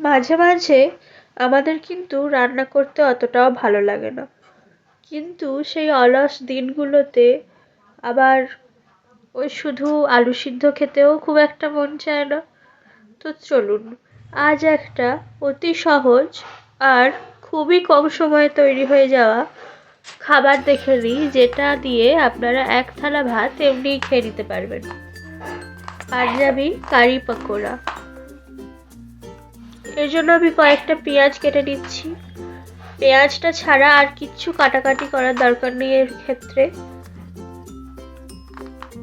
মাঝে মাঝে আমাদের কিন্তু রান্না করতে অতটাও ভালো লাগে না। কিন্তু সেই অলস দিনগুলোতে আবার ওই শুধু আলু সিদ্ধ খেতেও খুব একটা মন চায় না। তো চলুন, আজ একটা অতি সহজ আর খুবই কম সময়ে তৈরি হয়ে যাওয়া খাবার দেখে নিই, যেটা দিয়ে আপনারা এক থালা ভাত এমনিই খেয়ে নিতে পারবেন। পাঞ্জাবি, কারি পকোড়া। এর জন্য আমি কয়েকটা পেঁয়াজ কেটে নিচ্ছি। পেঁয়াজটা ছাড়া আর কিচ্ছু কাটাকাটি করার দরকার নেই এর ক্ষেত্রে।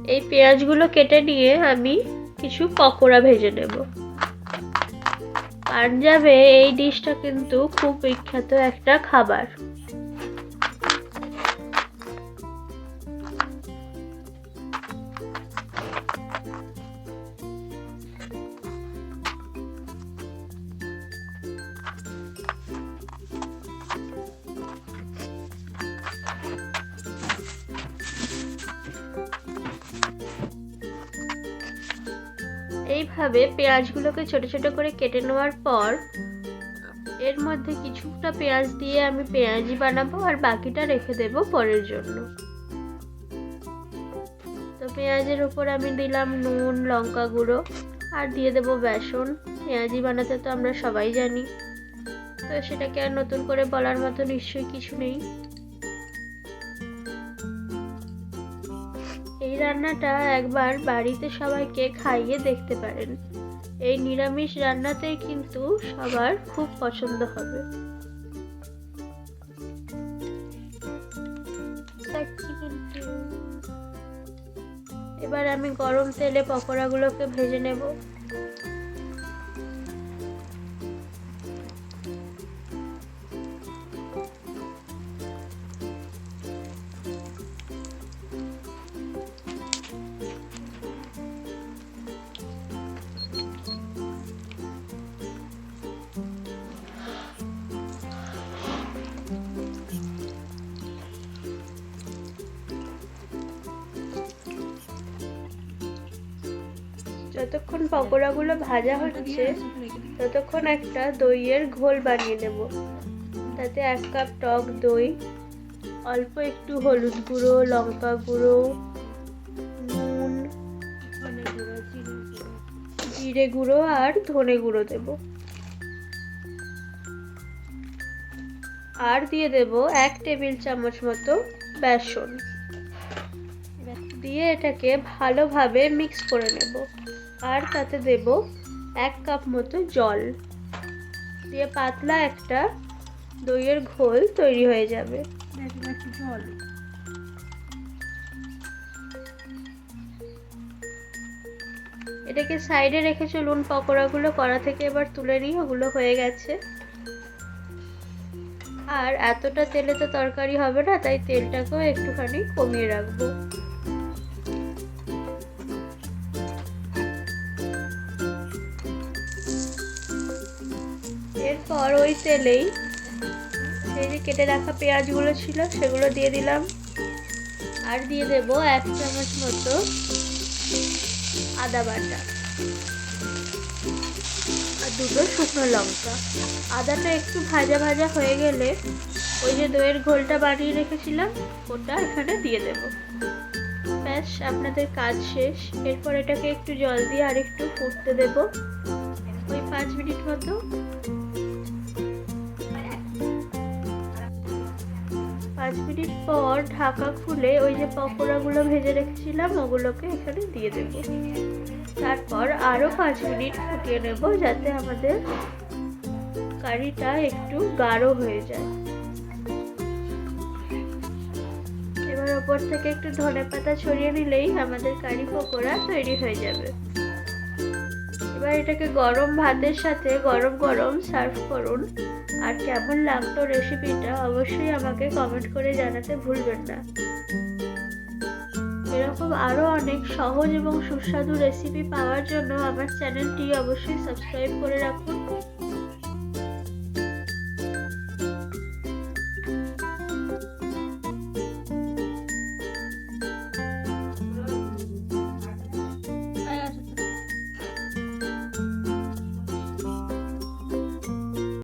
এই পেঁয়াজগুলো কেটে নিয়ে আমি কিছু পকোড়া ভেজে নেব। পাঞ্জাবে এই ডিশটা কিন্তু খুব বিখ্যাত একটা খাবার। এইভাবে পেঁয়াজগুলোকে ছোট ছোট করে কেটে নেওয়ার পর এর মধ্যে কিছুটা পেঁয়াজ দিয়ে আমি পেঁয়াজি বানাবো আর বাকিটা রেখে দেব পরের জন্য। তো পেঁয়াজের উপর আমি দিলাম নুন, লঙ্কা গুঁড়ো আর দিয়ে দেব বেসন। পেঁয়াজি বানাতে তো আমরা সবাই জানি। তো সেটাকে আর নতুন করে বলার মতো নিশ্চয়ই কিছু নেই। রান্নাটা একবার বাড়িতে সবাইকে খাইয়ে দেখতে পারেন। এই নিরামিষ রান্নাতেই কিন্তু সবার খুব পছন্দ হবে। এবার আমি গরম তেলে পকোড়াগুলোকে ভেজে নেব। যতক্ষণ পকোড়াগুলো ভাজা হচ্ছে, ততক্ষণ একটা দইয়ের ঘোল বানিয়ে নেব। তাতে এক কাপ টক দই, অল্প একটু হলুদ গুঁড়ো, লঙ্কা গুঁড়ো, নুন জিরে গুঁড়ো আর ধনে গুঁড়ো দেব। আর দিয়ে দেব এক টেবিল চামচ মতো বেসন। দিয়ে এটাকে ভালোভাবে মিক্স করে নেব। আর তাতে দেব এক কাপ মতো জল। দিয়ে পাতলা একটা দইয়ের ঘোল তৈরি হয়ে যাবে। জল এটাকে সাইডে রেখে চলুন পকোড়াগুলো কড়া থেকে এবার তুলে নিই, ওগুলো হয়ে গেছে। আর এতটা তেলে তো তরকারি হবে না, তাই তেলটাকেও একটুখানি কমিয়ে রাখব। এরপর ওই তেলেই সেই যে কেটে রাখা পেঁয়াজগুলো ছিল, সেগুলো দিয়ে দিলাম। আর দিয়ে দেব এক চামচ মতো আদা বাটা আর দুটো শুকনো লঙ্কা। আদাটা একটু ভাজা ভাজা হয়ে গেলে ওই যে দইয়ের ঘোলটা বানিয়ে রেখেছিলাম, ওটা এখানে দিয়ে দেব। ব্যাস, আপনাদের কাজ শেষ। এরপর এটাকে একটু জল দিয়ে আর একটু ফুটতে দেব। ওই পাঁচ মিনিট মতো। পাঁচ মিনিট পর ঢাকা খুলে ওই যে পকোড়াগুলো ভেজে রেখেছিলাম, ওগুলোকে এখানে দিয়ে দেব। তারপর আরও পাঁচ মিনিট ফুটিয়ে নেব যাতে আমাদের কারিটা একটু গাঢ় হয়ে যায়। এবার ওপর থেকে একটু ধনে পাতা ছড়িয়ে নিলেই আমাদের কারি পকোড়া তৈরি হয়ে যাবে। এবার এটাকে গরম ভাতের সাথে গরম গরম সার্ভ করুন। আর কেমন লাগতো রেসিপিটা অবশ্যই আমাকে কমেন্ট করে জানাতে ভুলবেন না। এরকম আরও অনেক সহজ এবং সুস্বাদু রেসিপি পাওয়ার জন্য আমার চ্যানেলটি অবশ্যই সাবস্ক্রাইব করে রাখুন।